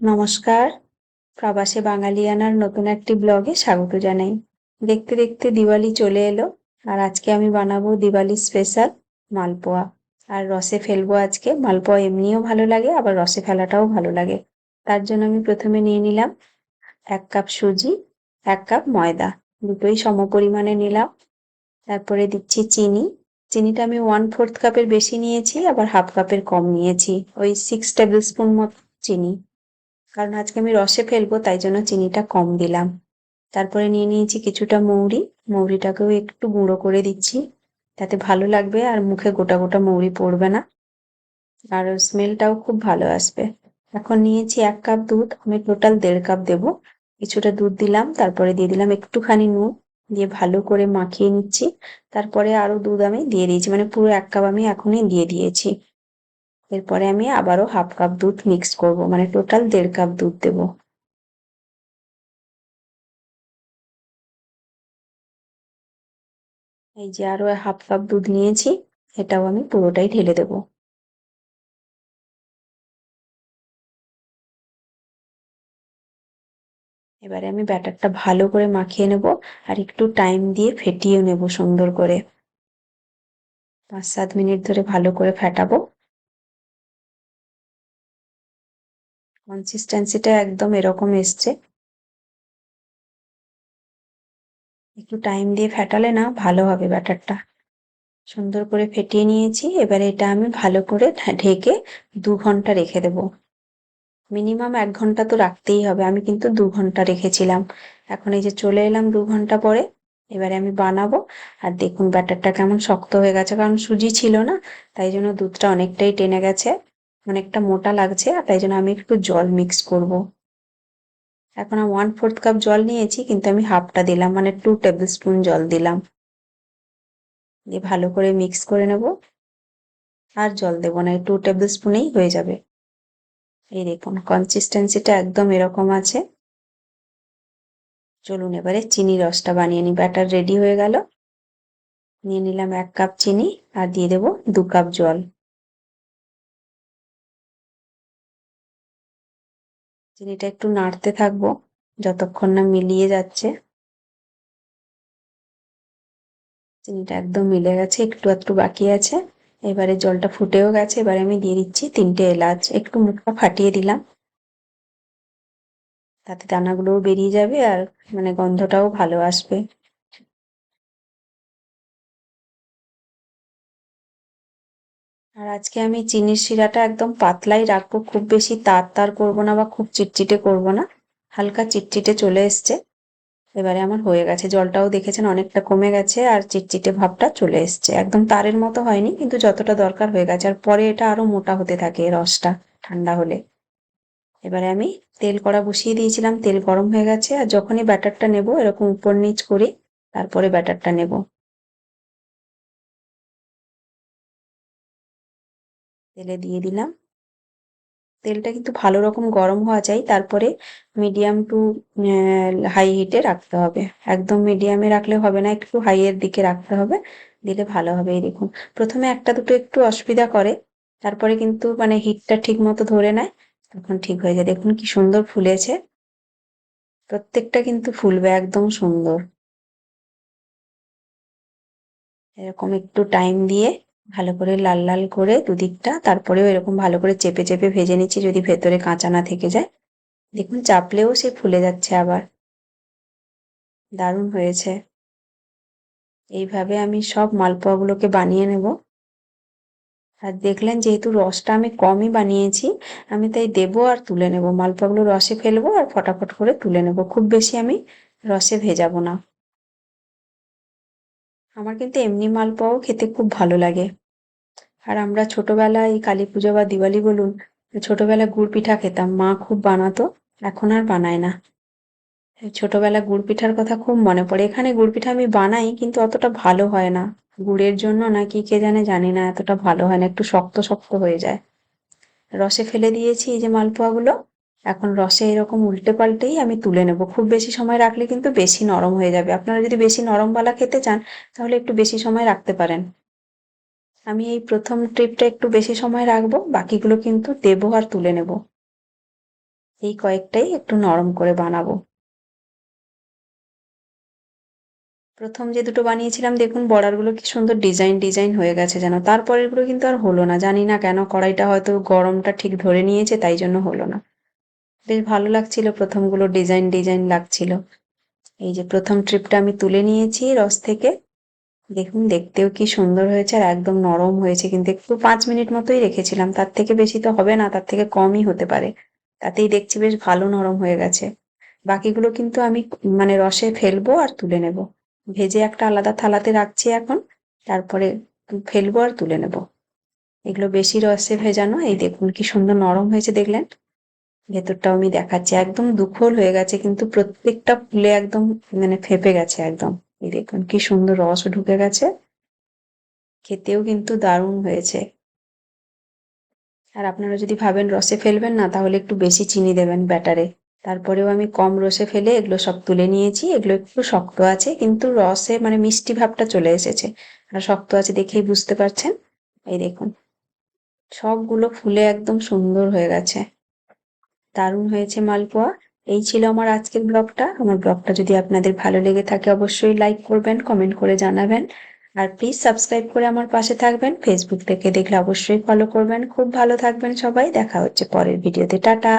নমস্কার। প্রবাসে বাঙালিয়ানার নতুন একটি ব্লগে স্বাগত জানাই। দেখতে দেখতে দিওয়ালি চলে এলো আর আজকে আমি বানাবো দিওয়ালি স্পেশাল মালপোয়া। আর রসে ফেলব আজকে। মালপোয়া এমনিও ভালো লাগে, আবার রসে ফেলাটাও ভালো লাগে। তার জন্য আমি প্রথমে নিয়ে নিলাম এক কাপ সুজি, এক কাপ ময়দা। দুটোই সম পরিমাণে নিলাম। তারপরে দিচ্ছি চিনি। চিনিটা আমি ওয়ান ফোর্থ কাপের বেশি নিয়েছি, আবার হাফ কাপের কম নিয়েছি। ওই সিক্স টেবিল স্পুন মতো চিনি। কারণ আজকে আমি রসে ফেলব, তাই জন্য চিনিটা কম দিলাম। তারপরে নিয়ে নিয়েছি কিছুটা মৌরি। মৌরিটাকেও একটু গুঁড়ো করে দিচ্ছি, তাতে ভালো লাগবে আর মুখে গোটা গোটা মৌরি পড়বে না। আর স্মেলটাও খুব ভালো আসবে। এখন নিয়েছি এক কাপ দুধ, আমি টোটাল দেড় কাপ দেব। কিছুটা দুধ দিলাম, তারপরে দিয়ে দিলাম একটুখানি নুন, দিয়ে ভালো করে মাখিয়ে নিচ্ছি। তারপরে আরও দুধ আমি দিয়ে দিয়েছি মানে পুরো এক কাপ আমি এখনই দিয়ে দিয়েছি। এরপরে আমি আবারও হাফ কাপ দুধ মিক্স করব মানে টোটাল দেড় কাপ দুধ দেব। এই যে আরও হাফ কাপ দুধ নিয়েছি, এটাও আমি পুরোটাই ঢেলে দেব। এবারে আমি ব্যাটারটা ভালো করে মাখিয়ে নেব আর একটু টাইম দিয়ে ফেটিয়ে নেব সুন্দর করে। পাঁচ সাত মিনিট ধরে ভালো করে ফেটাবো। কনসিস্টেন্সিটা একদম এরকম এসছে। একটু টাইম দিয়ে ফেটালে না ভালো হবে ব্যাটারটা। সুন্দর করে ফেটিয়ে নিয়েছি, এবারে এটা আমি ভালো করে ঢেকে দু ঘণ্টা রেখে দেব। মিনিমাম এক ঘণ্টা তো রাখতেই হবে, আমি কিন্তু দু ঘণ্টা রেখেছিলাম। এখন এই যে চলে এলাম দু ঘণ্টা পরে, এবারে আমি বানাবো। আর দেখুন ব্যাটারটা কেমন শক্ত হয়ে গেছে, কারণ সুজি ছিল না, তাই জন্য দুধটা অনেকটাই টেনে গেছে। অনেকটা মোটা লাগছে, আর তাই জন্য আমি একটু জল মিক্স করব। এখন আমি ওয়ান ফোর্থ কাপ জল নিয়েছি, কিন্তু আমি হাফটা দিলাম মানে টু টেবিল স্পুন জল দিলাম। দিয়ে ভালো করে মিক্স করে নেব। আর জল দেবো না টু টেবিল স্পুনেই হয়ে যাবে। এই দেখুন কনসিস্টেন্সিটা একদম এরকম আছে। চলুন এবারে চিনি রসটা বানিয়ে নিই ব্যাটার রেডি হয়ে গেল। নিয়ে নিলাম এক কাপ চিনি, আর দিয়ে দেবো দু কাপ জল। চিনিটা একটু নাড়তে থাকব, যতক্ষণ না মিলিয়ে যাচ্ছে। চিনিটা একদম মিলে গেছে, একটু একটু বাকি আছে। এবারে জলটা ফুটেও গেছে, এবারে আমি দিয়ে দিচ্ছি তিনটে এলাচ। একটু মুখটা ফাটিয়ে দিলাম। তাতে দানাগুলোও বেরিয়ে যাবে আর মানে গন্ধটাও ভালো আসবে। আর আজকে আমি চিনির শিরাটা একদম পাতলাই রাখব, খুব বেশি তার তার করব না বা খুব চিটচিটে করব না। হালকা চিটচিটে চলে এসছে। এবারে আমার হয়ে গেছে। জলটাও দেখেছেন অনেকটা কমে গেছে আর চিটচিটে ভাবটা চলে এসছে। একদম তারের মতো হয়নি, কিন্তু যতটা দরকার হয়ে গেছে। আর পরে এটা আরও মোটা হতে থাকে রসটা ঠান্ডা হলে। এবারে আমি তেল কড়া বসিয়ে দিয়েছিলাম। তেল গরম হয়ে গেছে আর যখনই ব্যাটারটা নেব এরকম উপর নিচ করে তারপরে ব্যাটারটা নেব। তেলে দিয়ে দিলাম। তেলটা কিন্তু ভালো রকম গরম হওয়া চাই তারপরে মিডিয়াম টু হাই হিটে রাখতে হবে। একদম মিডিয়ামে রাখলে হবে না, একটু হাইয়ের দিকে রাখতে হবে, দিলে ভালো হবে এই দেখুন। প্রথমে একটা দুটো একটু অসুবিধা করে, তারপরে কিন্তু মানে হিটটা ঠিক মতো ধরে নেয়, তখন ঠিক হয়ে যায়। দেখুন কি সুন্দর ফুলেছে। প্রত্যেকটা কিন্তু ফুলবে একদম সুন্দর। এরকম একটু টাইম দিয়ে ভালো করে লাল লাল করে দুদিকটা, তারপরেও এরকম ভালো করে চেপে চেপে ভেজে নিচ্ছি যদি ভেতরে কাঁচা না থেকে যায়। দেখুন চাপলেও সে ফুলে যাচ্ছে আবার। দারুণ হয়েছে। এইভাবে আমি সব মালপোয়াগুলোকে বানিয়ে নেব। আর দেখলেন যেহেতু রসটা আমি কমই বানিয়েছি, আমি তাই দেবো আর তুলে নেব। মালপোয়াগুলো রসে ফেলব আর ফটাফট করে তুলে নেব। খুব বেশি আমি রসে ভেজাবো না। আমার কিন্তু এমনি মালপোয়াও খেতে খুব ভালো লাগে। আর আমরা ছোটবেলায় এই কালী পুজো বা দিওয়ালি বলুন, ছোটবেলায় গুড় পিঠা খেতাম। মা খুব বানাতো, এখন আর বানায় না। ছোটবেলা গুড় পিঠার কথা খুব মনে পড়ে। এখানে গুড় পিঠা আমি বানাই, কিন্তু অতটা ভালো হয় না। গুড়ের জন্য না নাকি কে জানে, জানি না, এতটা ভালো হয় না, একটু শক্ত শক্ত হয়ে যায়। রসে ফেলে দিয়েছি এই যে মালপোয়াগুলো। এখন রসে এরকম উল্টে পাল্টেই আমি তুলে নেব। খুব বেশি সময় রাখলে কিন্তু বেশি নরম হয়ে যাবে। আপনারা যদি বেশি নরমবালা খেতে চান, তাহলে একটু বেশি সময় রাখতে পারেন। আমি এই প্রথম ট্রিপটা একটু বেশি সময় রাখব, বাকিগুলো কিন্তু দেবো আর তুলে নেব। এই কয়েকটাই একটু নরম করে বানাবো। প্রথম যে দুটো বানিয়েছিলাম, দেখুন বর্ডারগুলো কি সুন্দর ডিজাইন ডিজাইন হয়ে গেছে যেন। তারপরেরগুলো কিন্তু আর হলো না। জানি না কেন কড়াইটা হয়তো গরমটা ঠিক ধরে নিয়েছে, তাই জন্য হলো না। বেশ ভালো লাগছিল, প্রথমগুলো ডিজাইন ডিজাইন লাগছিল। এই যে প্রথম ট্রিপটা আমি তুলে নিয়েছি রস থেকে। দেখুন, দেখতেও কি সুন্দর হয়েছে আর একদম নরম হয়েছে, কিন্তু একটু পাঁচ মিনিট মতোই রেখেছিলাম। তার থেকে বেশি তো হবে না, তার থেকে কমই হতে পারে। তাতেই দেখছি বেশ ভালো নরম হয়ে গেছে। বাকিগুলো কিন্তু আমি মানে রসে ফেলব আর তুলে নেব। ভেজে একটা আলাদা থালাতে রাখছি এখন, তারপরে ফেলব আর তুলে নেব। এগুলো বেশি রসে ভেজানো, এই দেখুন কি সুন্দর নরম হয়েছে দেখলেন। ভেতরটাও আমি দেখাচ্ছি। একদম দুখোল হয়ে গেছে, কিন্তু প্রত্যেকটা ফুলে একদম মানে ফেপে গেছে একদম। এই দেখুন, কি সুন্দর রস ঢুকে গেছে। খেতেও কিন্তু দারুণ হয়েছে। আর আপনারা যদি ভাবেন রসে ফেলবেন না, তাহলে একটু বেশি চিনি দেবেন ব্যাটারে। তারপরেও আমি কম রসে ফেলে এগুলো সব তুলে নিয়েছি। এগুলো একটু শক্ত আছে, কিন্তু রসে মানে মিষ্টি ভাবটা চলে এসেছে। আর শক্ত আছে দেখেই বুঝতে পারছেন। এই দেখুন, সবগুলো ফুলে একদম সুন্দর হয়ে গেছে। দারুণ হয়েছে মালপোয়া। এই ছিল আমার আজকের ব্লগটা। আমার ব্লগটা যদি আপনাদের ভালো লেগে থাকে, অবশ্যই লাইক করবেন কমেন্ট করে জানাবেন। আর প্লিজ সাবস্ক্রাইব করে আমার পাশে থাকবেন। ফেসবুক থেকে দেখলে অবশ্যই ফলো করবেন। খুব ভালো থাকবেন সবাই। দেখা হচ্ছে পরের ভিডিওতে। টাটা!